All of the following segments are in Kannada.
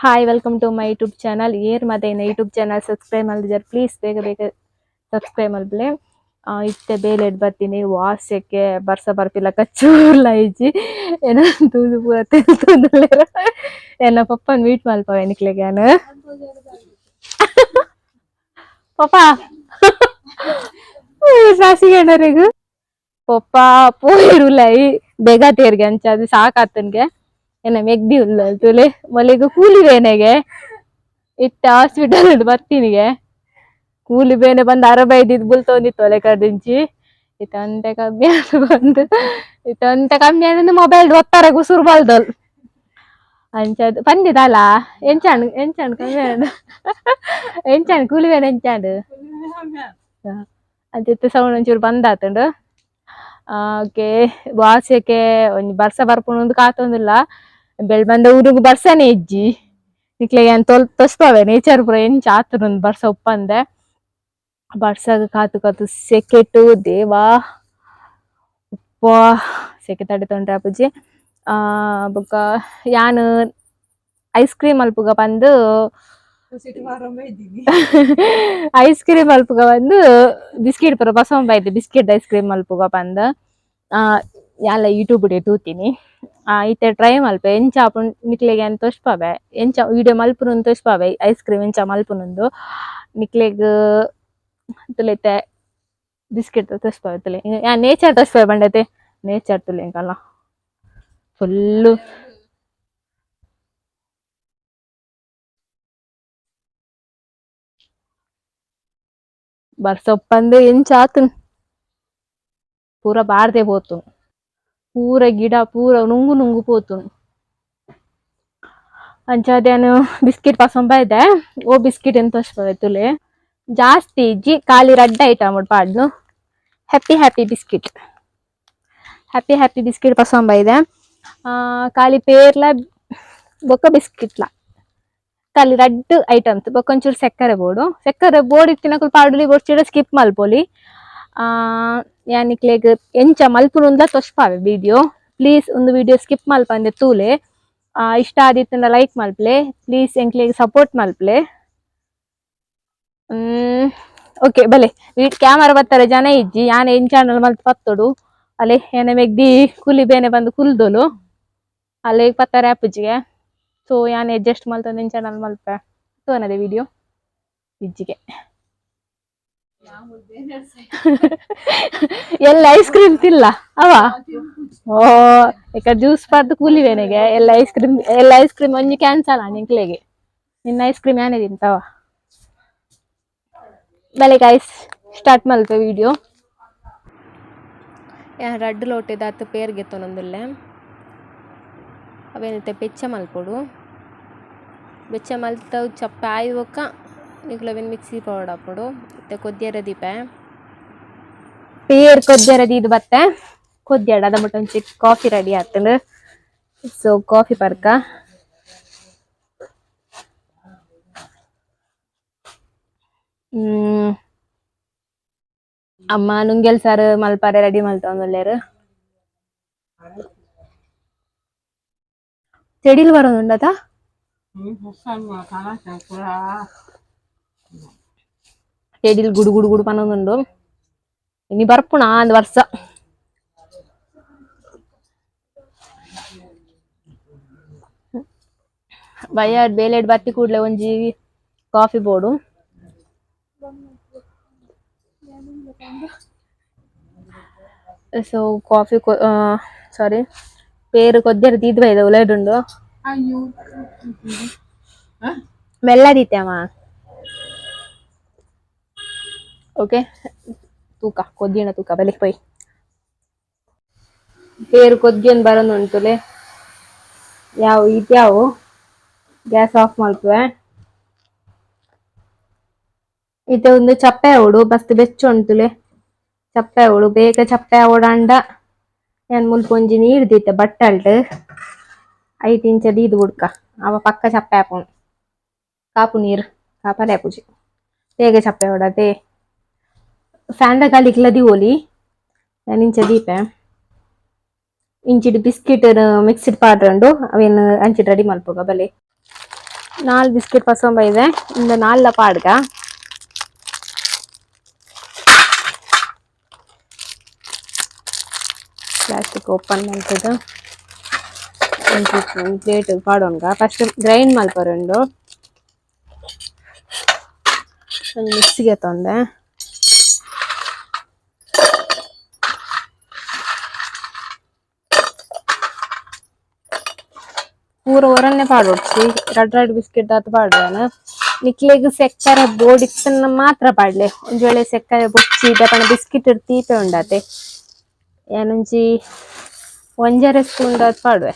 hi welcome to my YouTube channel air ಮತ್ತೆ ಯೂಟ್ಯೂಬ್ ಚಾನಲ್ ಸಬ್ಸ್ಕ್ರೈಬ್ ಮಾಡಿದ್ದಾರೆ ಪ್ಲೀಸ್ ಬೇಗ ಬೇಗ ಸಬ್ಸ್ಕ್ರೈಬ್ ಮಲ್ಪಲೆ ಇತ್ತೆ ಬೇಲೆ ಇಡ್ ಬರ್ತೀನಿ ವಾಸಕ್ಕೆ ಬರ್ಸ ಬರ್ಪಿಲ್ಲ ಕಚ್ಚೂರ್ಲ ಇಜ್ಜಿ ಏನೋ ತೂದು ಪೂರ ತಿಳ್ತುಂದುಲ್ಲೆರ್ ಎನ್ನ ಪಪ್ಪನ್ ಮೀಟ್ ಮಲ್ಪವ ಎನಿಕ್ಲೆಗೆ ನಾನು ಪಪ್ಪ ಸಾಸಿಗೆಣ್ಣರಿಗು ಪಪ್ಪ ಪೋಯಿರುಲೈ ಬೇಗ ತೇರ್ಗೆ ಅಂಚ ಅದು ಸಾಕಾತನ್ಗೆ ಎನ್ನ ಮೆಗ್ದಿ ಉಲ್ಲ ತುಲೆ ಮೊಲೆಗ್ ಕೂಲಿ ಬೇನೆಗೆ ಇಟ್ಟ ಹಾಸ್ಪಿಟಲ್ ಬರ್ತೀನಿಗೆ ಕೂಲಿ ಬೇನೆ ಬಂದು ಅರಬೈದಿದ್ ಬುಲ್ತೊಂದಿತ್ತು ಒಲೆ ಕರ್ದಿಂಚಿ ಇತ್ತ ಕಮ್ಮಿ ಬಂದು ಇತ್ತ ಕಮ್ಮಿ ಆದ್ರೆ ಮೊಬೈಲ್ ಒತ್ತಾರೆ ಗುಸುರು ಬಲ್ದಲ್ ಅಂಚದ್ ಬಂದಿದಲ್ಲ? ಎಂಚಾಣ್ ಎಂಚಾಣ್ ಕಮ್ಮಿ ಎಂಚಾಣ್, ಕೂಲಿ ಬೇನೆ ಎಂಚಾಂಡ್ ಅದಿತ್ತು ಸೌಂಡ್ ಒಂಚೂರು ಬಂದಾತುಂಡು ಓಕೆ, ವಾಸಕ್ಕೆ ಒಂಜಿ ಬರ್ಸ ಬರ್ಪುಂಡು ಕಾತೊಂದುಲ್ಲ. ಬೆಳ್ ಬಂದ ಊರುಗು ಬರ್ಸನೆ ಇಜ್ಜಿ ನಿಕ್ಲೆಗೆ ಏನ್ ತೊಲ್ ತೊಸ್ಪವೆ ನೇಚರ್ ಪೂರ ಎಂಚ ಆತುಂಡು ಬರ್ಸ ಒಪ್ಪಂದೆ. ಬರ್ಸಗ್ ಕಾತು ಕಾತು ಸೆಕೆಟು, ದೇವಾ. ಉಪ್ಪ ಸೆಕೆ ತಡಿತೊಂಡ್ರೆ ಆಪುಜಿ ಆ ಬೊಕ ಯಾನ್ ಐಸ್ ಕ್ರೀಮ್ ಅಲ್ಪುಗ ಬಂದು ಐಸ್ ಕ್ರೀಮ್ ಅಲ್ಪುಗ ಬಂದು ಬಿಸ್ಕೆಟ್ ಪೂರ ಬಸವ ಬೈದೆ ಬಿಸ್ಕೆಟ್ ಐಸ್ ಕ್ರೀಮ್ ಅಲ್ಪುಗ ಬಂದ. ಆ, ಯಲ್ಲ ಯೂಟ್ಯೂಬ್ ಡೆ ತೂತೀನಿ ಆ ಇತ್ತೆ ಟ್ರೈ ಮಲ್ಪೆ ಎಂಚ ಆಪುಂಡ್ ನಿಕ್ಲೆಗೆ ಅಂತ ತೋಜ್ಪಾವೆ ಎಂಚ ವಿಡಿಯೋ ಮಲ್ಪುನು ತೋಜ್ಪಾವೆ ಐಸ್ ಕ್ರೀಮ್ ಎಂಚ ಮಲ್ಪುನುಂದು ನಿಕ್ಲೆಗ್ ತುಲೆತೆ ಬಿಸ್ಕೆಟ್ ತೋಜ್ಪಾವೆ ತುಲೆ ಯಾ ನೇಚರ್ ತೋಜ್ಪಾವೆ ಬಂಡತೆ ನೇಚರ್ ತುಲೆ ಎಂಕಲ್ಲ ಫುಲ್ಲು ಬರ್ಸೊಪ್ಪಂದು ಎಂಚ ಆತುನ್ ಪೂರ ಬಾರ್ದೆ ಪೋತು ಪೂರ ಗಿಡ, ಪೂರ ನುಂಗು ನುಂಗು ಪೋತು. ಅಂಚಾದೇನು ಬಿಸ್ಕಿಟ್ ಪಸಂಬ ಇದೆ. ಓ ಬಿಸ್ಕಿಟ್ ತೋಜ್ಪಾವೆ ತುಲೆ. ಜಾಸ್ತಿ ಇಜ್ಜಿ ಖಾಲಿ ರಡ್ಡ item ಪಾಡ್ನು happy happy biscuit. Happy happy biscuit ಪಸಂಬ ಇದೆ. ಖಾಲಿ ಪೇರ್ಲ ಬೊಕ್ಕ ಬಿಸ್ಕಿಟ್ಲ. ಖಾಲಿ ರಡ್ಡ್ ಐಟಮ್ಸ್ ಬೊಕ್ಕ ಒಂಚೂರು ಸಕ್ಕರೆ ಬೋಡು. ಸಕ್ಕರೆ ಬೋಡ್ ಪಾಡ್ಲಿ ಪಾಡುಲಿ ಚೀಡ ಸ್ಕಿಪ್ ಮಲ್ಪೊಲಿ. ಯಾನಿಕ್ಲೆಗ್ ಎಂಚ ಮಲ್ಪುನುಂದ ತೊಷ್ಪಾವೆ ವಿಡಿಯೋ ಪ್ಲೀಸ್ ಒಂದು ವಿಡಿಯೋ ಸ್ಕಿಪ್ ಮಲ್ಪಂದೆ ತೂಲೆ. ಇಷ್ಟ ಆದಿತ್ತಂಡ ಲೈಕ್ ಮಲ್ಪ್ಲೆ. ಪ್ಲೀಸ್ ಎಂಕ್ಲೆಗ್ ಸಪೋರ್ಟ್ ಮಲ್ಪ್ಲೆ. ಓಕೆ ಬಲೆ. ವೀಟ್ ಕ್ಯಾಮರಾ ಬತ್ತಾರೆ ಜನ ಇಜ್ಜಿ. ಯಾನ ಏನ್ ಚಾನಲ್ ಮಲ್ತ್ ಪತ್ತೋಡು ಅಲೆ ಏನ ಮೆಗ್ದಿ ಕುಲಿ ಬೇನೆ ಬಂದು ಕುಲ್ದೋಲು. ಅಲೆ ಪತ್ತಾರೆ ಆಪುಜಿಗೆ ಸೊ ಯಾನ ಅಡ್ಜಸ್ಟ್ ಮಲ್ತಂದು ಏನ್ ಚಾನಲ್ ಮಲ್ಪೆ? ತೋನದೆ ವಿಡಿಯೋ ಇಜ್ಜಿಗೆ. ಎಲ್ಲ ಐಸ್ ಕ್ರೀಮ್ ತಿಲ್ಲ ಅವ? ಓ ಈಗ ಜ್ಯೂಸ್ ಪಾರ್ದು ಕೂಲಿ ಬೇನೆಗೆ. ಎಲ್ಲ ಐಸ್ ಕ್ರೀಮ್ ಎಲ್ಲ ಐಸ್ ಕ್ರೀಮ್ ಒಂಜಿ ಕ್ಯಾನ್ಸಲ್ ನಿಂಕ್ಲೆಗೆ ನಿನ್ನ ಐಸ್ ಕ್ರೀಮ್ ಏನೇ ತಿಂತಾವ? ಬೆಳಿಗ್ಗೆ ಐಸ್ ಸ್ಟಾರ್ಟ್ ಮಲ್ಪೆ ವಿಡಿಯೋ ರಡ್ ರಡ್ಡ್ ಲೋಟೆ ಅತ್ತ ಪೇರ್ಗೆ ತೊನೊಂದುಲ್ಲೆ ಅವೇನಿತ್ತೆ ಬೆಚ್ಚ ಮಲ್ಪೊಡು. ಬೆಚ್ಚ ಮಲ್ತ ಚಪ್ಪ ಆಯ್ ಬೊಕ್ಕ ನಿಕ್ಲವೆನ್ ಮಿಕ್ಸಿ ಪೌಡರ್ ಹಾಕೊಡು ಮತ್ತೆ ಕೊದ್ಯರ ದೀಪೆ ಪೇರ್ ಕೊದ್ಯರ ದೀದ್ ಬತ್ತೆ ಕೊದ್ಯಡ ಅದ ಮುಟ್ಟ ಒಂಚಿ ಕಾಫಿ ರೆಡಿ ಆತಂಡ್ ಸೊ ಕಾಫಿ ಪರ್ಕ ಹ್ಮ್ ಅಮ್ಮ ನುಂಗೆಲ್ ಸಾರು ಮಲ್ಪಾರೆ ರೆಡಿ ಮಲ್ತೊಂದುಲ್ಲೆರ್ ಚೆಡಿಲ್ ಬರೋದುಂಡತ ಚೆಡಿಲ್ ಗುಡು ಗುಡು ಗುಡು ಪನ್ನೊಂದುಂಡು ಇನಿ ಬರ್ಪುಣ ಅಂದ್ ವರ್ಷ ಬಯ್ಯಾಡ್ ಬೇಲೆಡ್ ಬತ್ತಿ ಕೂಡ್ಲೆ ಒಂಜಿ ಕಾಫಿ ಬೋಡು ಸೊ ಕಾಫಿ ಸಾರಿ ಪೇರು ಕೊದ್ಯರ ದೀದ್ ಬೈದ ಉಲೈಡುಂಡು ಮೆಲ್ಲ ದೀತ್ಯಮ್ಮ ಓಕೆ? ತೂಕ ಕೊದ್ದಿಣ ತೂಕ, ಬೆಲೆ ಪೈ. ಬೇರು ಕೊದ್ದಿಯನ್ನು ಬರೋನು ಉಂಟುಲೆ ಯಾವ ಇದ್ಯಾವು ಗ್ಯಾಸ್ ಆಫ್ ಮಾಡ್ತವೆ. ಇತ್ತೆ ಒಂದು ಚಪ್ಪೆ ಅವಡು ಬಸ್ತ್ ಬೆಚ್ಚು ಉಂಟುಲೆ ಚಪ್ಪೆ ಅವಳು, ಬೇಗ ಚಪ್ಪೆ ಓಡಾಂಡ ನಾನು ಮುಲ್ಪೊಂಜಿ ನೀರು ದೀತೆ ಬಟ್ಟಲ್ಡು ಐದು ಇಂಚಲ್ಲಿ ಇದು ಹುಡ್ಕ ಅವ ಪಕ್ಕ ಚಪ್ಪೆ ಹಾಪೋಣ ಕಾಪು ನೀರು ಕಾಪಲೆ ಹಾಪುಜಿ ಬೇಗ ಚಪ್ಪೆ ಹೊಡದೆ सांडाकालीकला दिवली ఇంచ దీపే ఇంచిడి బిస్కెట్ మిక్సిడ్ పాట్ రెండు అవేను అంచిడి రెడీ మల్పుగా బలి நாலு பிஸ்கெட் பசங்க பையதே இந்த நாலில் பாடுக்கா பிளாஸ்டிக் ஓப்பன் பண்ணுறது ప్లేట్ పాడోనుగా ఫస్ట్ గ్రైండ్ మల్ప రెండు మిక్సీకి ఎత్తుందే ಪೂರ ಒರನ್ನೇ ಪಾಡೊಡ್ಸಿ ರಡ್ ರಡ್ ಬಿಸ್ಕೆಟ್ ಆತ ಪಾಡ್ವೇನ ನಿಕ್ಲೆಗ್ ಸೆಕ್ಕರೆ ಬೋಡಿತ್ತನ್ನ ಮಾತ್ರ ಪಾಡ್ಲೆ ಒಂಜಿ ವೇಳೆ ಸೆಕ್ಕರೆ ಬುಚ್ಚಿ ದಪನ ಬಿಸ್ಕಿಟ್ ತೀಪೆ ಉಂಡಾತೆ ಏನೊಂಜಿ ಒಂಜರೆ ಸ್ಪೂನ್ ದಾತ್ ಪಾಡ್ವೆ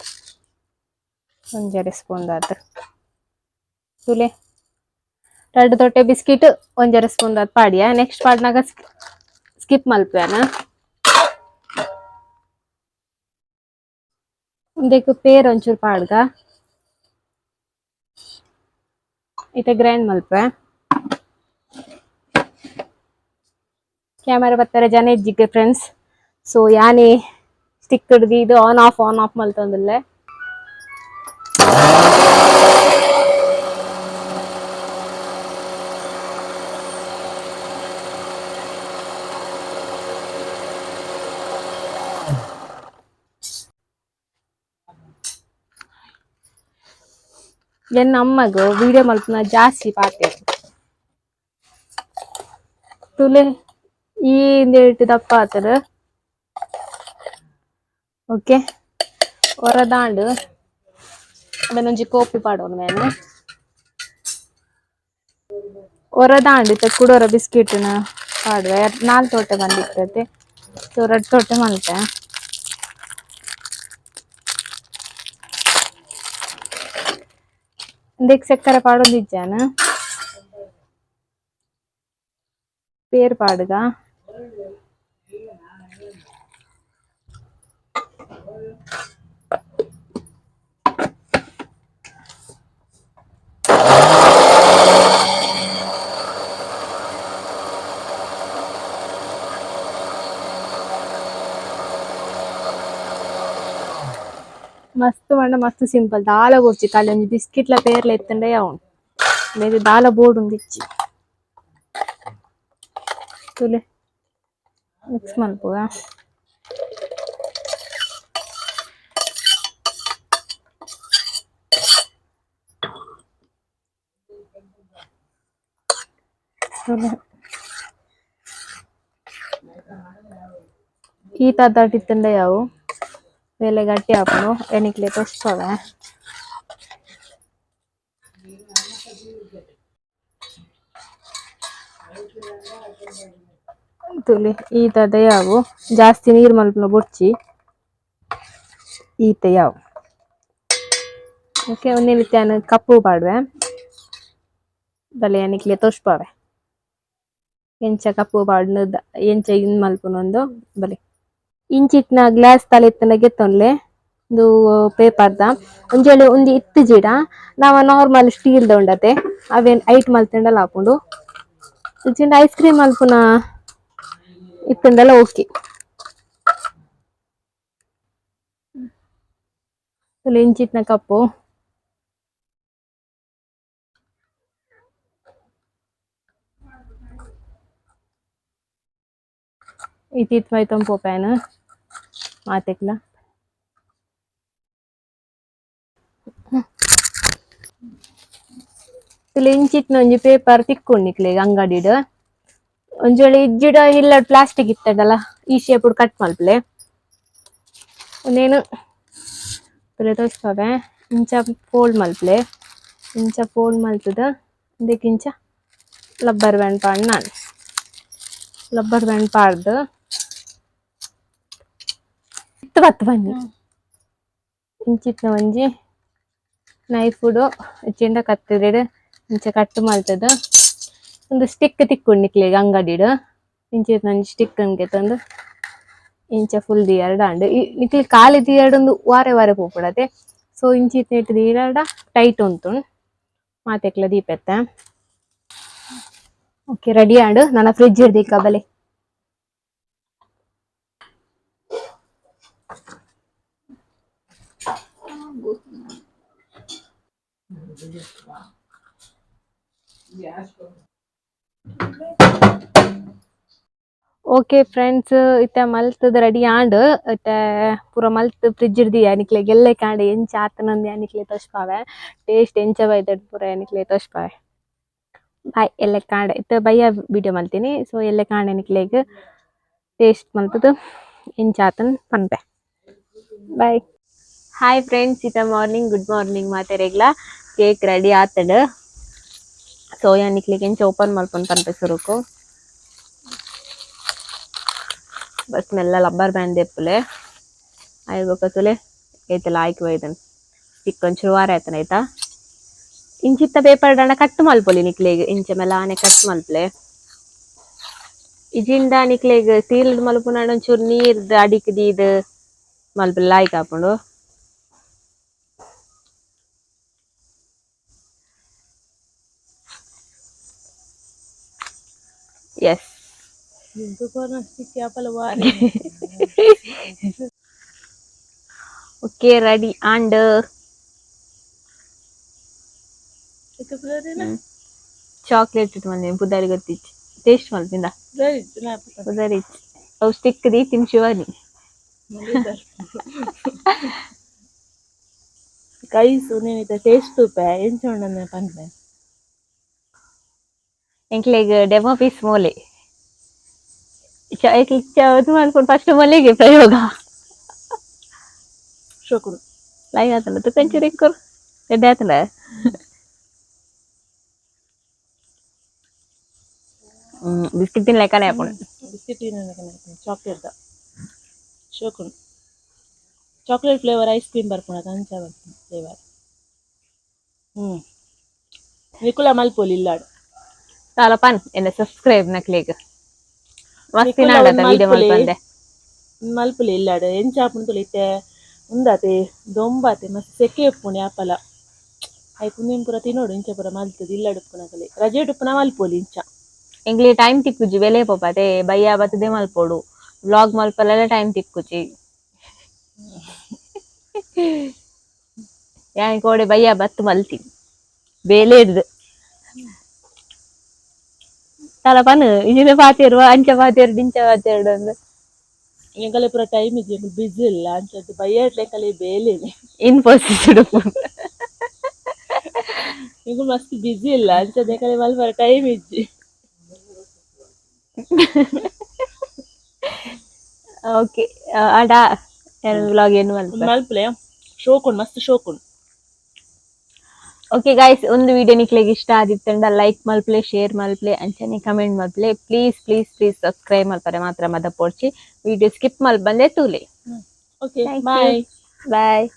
ಒಂಜರೆ ಸ್ಪೂನ್ ದಾತ್ ತುಲೆ ರಡ್ಡ್ ತೊಟ್ಟೆ biscuit ಒಂಜರೆ spoon ದಾತ್ ಪಾಡಿಯ next ಪಾಡ್ನಾಗ skip ಮಲ್ಪೇನ ಒಂದೇಕು peer ಒಂಚೂರು ಪಾಡ್ಗ ಇತ್ತೆ ಗ್ರೈಂಡ್ ಮಲ್ಪೆ. ಕ್ಯಾಮರಾ ಬರ್ತಾರೆ ಜನ ಇಜ್ಜಿಗೆ ಫ್ರೆಂಡ್ಸ್ ಸೊ ಯಾನಿ ಸ್ಟಿಕ್ ಹಿಡ್ದು ಇದು ಆನ್ ಆಫ್ ಆನ್ ಆಫ್ ಮಲ್ತಂದಿಲ್ಲೆ ಎನ್ನ ಅಮ್ಮಗ ವಿಡಿಯೋ ಮಲ್ಪನ ಜಾಸ್ತಿ ಪಾತೆ ತುಲೆ, ಈ ಇಂದೇಟ್ ದಪ್ಪ ಆತರ. ಓಕೆ ಹೊರದಾಂಡು ಅದನ್ನೊಂಜಿ ಕೋಪಿ ಪಾಡೋನು ಮೇನೆ ಹೊರದಾಂಡು ಇತ್ತ ಕುಡೋರ ಬಿಸ್ಕಿಟ್ನ ಪಾಡುವೆ. ನಾಲ್ ತೋಟ ಬಂದಿರ್ತೈತೆ. ಸೊ ರಡ್ ತೋಟ ಮಲ್ತೆ देख చక్కెర పాడొద్దు ఇచ్చాను పేరు పాడుగా మస్తు అంటే మస్తు సింపుల్. దాల కూర్చి కళ్ళు బిస్కెట్ల పేర్లు ఎత్తుండే అవును. లేదు దాల బోర్డు ఉంది ఇచ్చి. తులే మిక్స్ మలుపుగా ఈత దాటితుండే వేలే గట్టి ఆపను ఎనికిలే తోసుకోవా ತುಳಿ ಈತ ದಯಾವು ಜಾಸ್ತಿ ನೀರು ಮಲ್ಪನ ಬೊಡ್ಚಿ ಈತ ಯಾವು ಓಕೆ ಒಂದಿನ ಕಪ್ಪು ಪಾಡ್ವೆ ಬಲೆ ಎನಿಕ್ಲೆ ತೋಷ್ಪಾವೆ ಎಂಚ ಕಪ್ಪು ಪಾಡ್ನ ಎಂಚ ಇನ್ ಮಲ್ಪನೊಂದು ಬಲೆ ಇಂಚಿತ್ನ ಗ್ಲಾಸ್ ತಲೆತ್ತನ ಗೆತ್ತೊನ್ಲೆ ಒಂದು ಪೇಪರ್ದ ಒಂಜೇಳು ಒಂಜಿ ಇತ್ತು ಜಿಡ ನಾವ ನಾರ್ಮಲ್ ಸ್ಟೀಲ್ ಉಂಡತೆ ಅವೇನ್ ಐಟ್ ಮಲ್ತಂಡಲ ಹಾಕೊಂಡು ಇಚ್ಚಿಂಡ ಐಸ್ ಕ್ರೀಮ್ ಮಲ್ಪುನ ಇತ್ತಂಡಲ ಓಕೆ ಇಂಚಿತ್ನ ಕಪ್ಪು ಇತ್ತಿತ್ ಮೈತಂ ಪೋಪೇನ ಮಾತೆಕ್ಲ. ಇಂಚಿತ್ನ ಒಂಜಿ ಪೇಪರ್ ತಿಕ್ಕೊಂಡಿಕ್ಲೆ ಅಂಗಡಿಡ್ ಒಂಜೋಳಿ ಇಜ್ಜಿಡ ಇಲ್ಲ ಪ್ಲಾಸ್ಟಿಕ್ ಇತ್ತದಲ್ಲ, ಈ ಶೇಪ್ ಕಟ್ ಮಲ್ಪಲೆ ಒಂದೇನು ತೋರಿಸ್ಕೋವೆ. ಇಂಚ ಫೋಲ್ಡ್ ಮಲ್ಪಲೆ ಇಂಚ ಫೋಲ್ಡ್ ಮಲ್ತದ ದೆಕಿಂಚ ಲಬ್ಬರ್ ಬ್ಯಾಂಡ್ ಪಾಡ್ ನಾನು. ಲಬ್ಬರ್ ಬ್ಯಾಂಡ್ ಪಾಡ್ದು. ಇತ್ತು ಬತ್ತು ಬನ್ನಿ ಇಂಚಿತ್ನ ಒಂಜಿ ನೈಫುಡು ಚಿಂಡ ಕತ್ತಿಡಿಡು ಇಂಚ ಕಟ್ ಮಲ್ತದ. ಒಂದು ಸ್ಟಿಕ್ ತಿಕ್ಕೊಂಡಿಕ್ಲಿಗೆ ಅಂಗಡಿಡು. ಇಂಚಿತ್ನ ಒಂಜಿ ಸ್ಟಿಕ್ ಅನ್ಕೆ ತಂದು ಇಂಚ ಫುಲ್ ದಿಯರ್ಡ ಅಂಡ್ ನಿಕ್ಲಿ ಕಾಲಿ ದಿಯರ್ಡ್ ಒಂದು ವಾರೆ ವಾರೆ ಪೋಪುಡತೆ ಸೊ ಇಂಚಿತ್ ನೆಟ್ ದಿಯರ್ಡ ಟೈಟ್ ಉಂಟು. ಮಾತೆಕ್ಲ ದೀಪೆತ್ತ. ಓಕೆ ರೆಡಿ ಆಂಡ್. ನನ್ನ ಫ್ರಿಡ್ಜ್ ಹಿಡ್ದಿಕ್ಕ ಬಲೆ. ಓಕೆ ಫ್ರೆಂಡ್ಸ್ ಇತ್ತೆ ಮಲ್ತದ ರೆಡಿ ಆಂಡ್ ಇತ್ತೆ ಪೂರ ಮಲ್ತ್ ಫ್ರಿಜ್ ಇಡ್ದಿ ಯಾನಿಕ್ಲೆ, ಗೆಲ್ಲೆ ಕಾಂಡ ಎಂಚ ಆತನಂದ್ ಯಾನಿಕ್ಲೆ ತೋಷ್ಪಾವೆ ಟೇಸ್ಟ್ ಎಂಚ ಬೈದಡ್ ಪೂರ ಯಾನಿಕ್ಲೆ ತೋಷ್ಪಾವೆ ಬಾಯ್, ಎಲ್ಲೆ ಕಾಂಡೆ, ಇತ್ತೆ ಬಯ್ಯ ವಿಡಿಯೋ ಮಲ್ತೀನಿ ಸೊ ಎಲ್ಲೆ ಕಾಂಡೆ ನಿಕ್ಲೆಗ್ ಟೇಸ್ಟ್ ಮಲ್ತದು, ಎಂಚ ಆತನ್ ಪನ್ಪೆ ಬಾಯ್ ಹಾಯ್ ಫ್ರೆಂಡ್ಸ್ ಇತ ಮಾರ್ನಿಂಗ್ ಗುಡ್ ಮಾರ್ನಿಂಗ್ ಮಾತೆರೆಗ್ಲ ಕೇಕ್ ರೆಡಿ ಆತಡ್ ಸೋಯಾ ಯಾನಿಕ್ಲೆಗ್ ಎಂಚ ಓಪನ್ ಮಲ್ಪೊಂದು ಸುರುಕು ಬಸ್ ಮೆಲ್ಲ ಲಬ್ಬರ್ ಬ್ಯಾಂಡ್ ದೆಪ್ಪುಲೆ ಆಯ್ಬೇಕತ್ತುಲೆ ಐತಲ್ಲ ಆಯ್ಕೆ ಒಯ್ದನ್. ಚಿಕ್ಕ ಒಂಚೂರು ವಾರ ಆಯ್ತಾನ ಆಯ್ತಾ? ಇಂಚಿತ್ತ ಪೇಪರ್ ಡಂಡ ಕಟ್ ಮಲ್ಪೊಲಿ ನಿಕ್ಲೆಗ್. ಇಂಚ ಮೇಲೆ ಆನೆ ಕಟ್ ಮಲ್ಪಲೆ. ಇಜಿಂದ ನಿಕ್ಲೆಗ್ ಸೀಲ್ಡ್ ಮಲ್ಪುನ ಒಂಚೂರು ನೀರ್ದ, ಅಡಿಕ್ದಿ ಇದು ಮಲ್ಪಲೆ. ಲಾಯ್ಕ್ ಹಾಕೊಂಡು yes okay ready and chocolate ಇಟ್ಟು ಬಂದೆ ಬುಧಾರಿ ಗೊತ್ತಿಚ್ಚು ಟೇಸ್ಟ್ ಮಲ್ಪಿಂದ ಬುಧಾರಿ ಅವು ಸ್ಟಿಕ್ ದಿ ತಿನ್ ಶಿವಾನಿ ಕೈ ಸುನೇನಿತ ಟೇಸ್ಟ್ ಪೆ ಎಂಚ ಉಂಡನೆ ಪನ್ಪೆ ಎಂಕ್ಲೆಗ್ ಡೆಮೋ ಪೀಸ್ ಮೋಲೆ ಇದು ಮಾಡ್ಕೊಂಡು ಫಸ್ಟ್ ಮೊಲೆಗೆ ಪ್ರಯೋಗ ಶೋಕುಡು ಲೈವ್ ಆತಲ್ಲ ತು ಕಂಚೂರಿ ಕೊರ್ ರೆಡ್ಡಿ ಆತಲ್ಲ ಹ್ಮ್ ಬಿಸ್ಕಿಟ್ ತಿನ್ ಲೆಕ್ಕನೆ ಹಾಕೊಂಡು ಬಿಸ್ಕೆಟ್ ಚಾಕ್ಲೇಟ್ ದ ಶೋಕುಡು ಚಾಕ್ಲೇಟ್ ಫ್ಲೇವರ್ ಐಸ್ ಕ್ರೀಮ್ ಬರ್ಪುಣದ ಅಂಚ ಬರ್ಪುಣ ಫ್ಲೇವರ್ ಹ್ಮ್ ನಿಕುಲ ಮಲ್ಪೊಲಿ ಇಲ್ಲಾಡು ಸಾಲ ಪನ್ ಎನ್ನ ಸಬ್ಸ್ಕ್ರೈಬ್ ನಕ್ಲೆಗ್ ಮಸ್ತ್ ನಾಡದ ವಿಡಿಯೋ. ಮಲ್ಪಂದೆ ಮಲ್ಪುಲಿ. ಇಲ್ಲಾಡು ಎಂಚ ಆಪುಣ್ ತುಲಿತೆ ಉಂದಾತೆ ದೊಂಬಾತೆ ಮಸ್ತ್ ಸೆಕೆ ಉಪ್ಪುಣೆ ಆಪಲ ಐ ಕುಂದಿನ ಪೂರ ತಿನ್ನೋಡು ಇಂಚ ಪೂರ ಮಲ್ತದ. ಇಲ್ಲಾಡು ಉಪ್ಪುನಕಲಿ ರಜೆ ಉಪ್ಪುನ ಮಲ್ಪೋಲಿ ಇಂಚ. ಎಂಗ್ಲಿ ಟೈಮ್ ತಿಕ್ಕುಜಿ ಬೆಲೆ ಪೋಪತೆ. ಬಯ್ಯ ಬತ್ತದೆ ಮಲ್ಪೋಡು. ವ್ಲಾಗ್ ಮಲ್ಪಲೆಲ್ಲ ಟೈಮ್ ತಿಕ್ಕುಜಿ ಯಾನ್ ಕೋಡೆ ಬಯ್ಯ ಬತ್ತು ಮಲ್ತಿ. ಬೇಲೆ ತಲ ಪನ್ ಇಜಿನ ಪಾತಿರುವ ಅಂಚ ಪಾತಿರು ದಿಂಚ ಪಾತಿರು ಅಂದ್ ಎಂಕಲೆ ಪೂರ ಟೈಮ್ ಇಜ್ಜಿ ಬಿಸಿ ಇಲ್ಲ ಅಂಚದ್ದು ಬಯ್ಯಾಟ್ ಲೆಕ್ಕಲೆ ಬೇಲೇನೆ ಇನ್ಫೋಸಿಸ್ ಈಗ ಮಸ್ತ್ ಬಿಸಿ ಇಲ್ಲ ಅಂಚದ ಎಂಕಲೆ ಮಲ್ಪರ ಟೈಮ್ ಇಜ್ಜಿ ಓಕೆ ಅಡ ವ್ಲಾಗ್ ಏನು ಮಲ್ಪ ಮಲ್ಪಲೆ ಶೋಕುಂಡು ಮಸ್ತ್ ಶೋಕುಂಡು ಓಕೆ ಗಾಯ್ಸ್ ಒಂದು ವಿಡಿಯೋ ನಿಕ್ಲಿಗೆ ಇಷ್ಟ ಆದಿತ್ತಂಡ ಲೈಕ್ ಮಲ್ಪ್ಲೆ ಶೇರ್ ಮಲ್ಪ್ಲೆ ಅಂಚನೆ ಕಮೆಂಟ್ ಮಲ್ಪ್ಲೆ. ಪ್ಲೀಸ್ ಪ್ಲೀಸ್ ಪ್ಲೀಸ್ ಸಬ್ಸ್ಕ್ರೈಬ್ ಮಲ್ಪರೆ ಮಾತ್ರ ಮದ ಪೋಡ್ಚಿ ವಿಡಿಯೋ ಸ್ಕಿಪ್ ಮಲ್ ಬಂದೆ ತೂಲೆ ಓಕೆ. ಬಾಯ್ ಬಾಯ್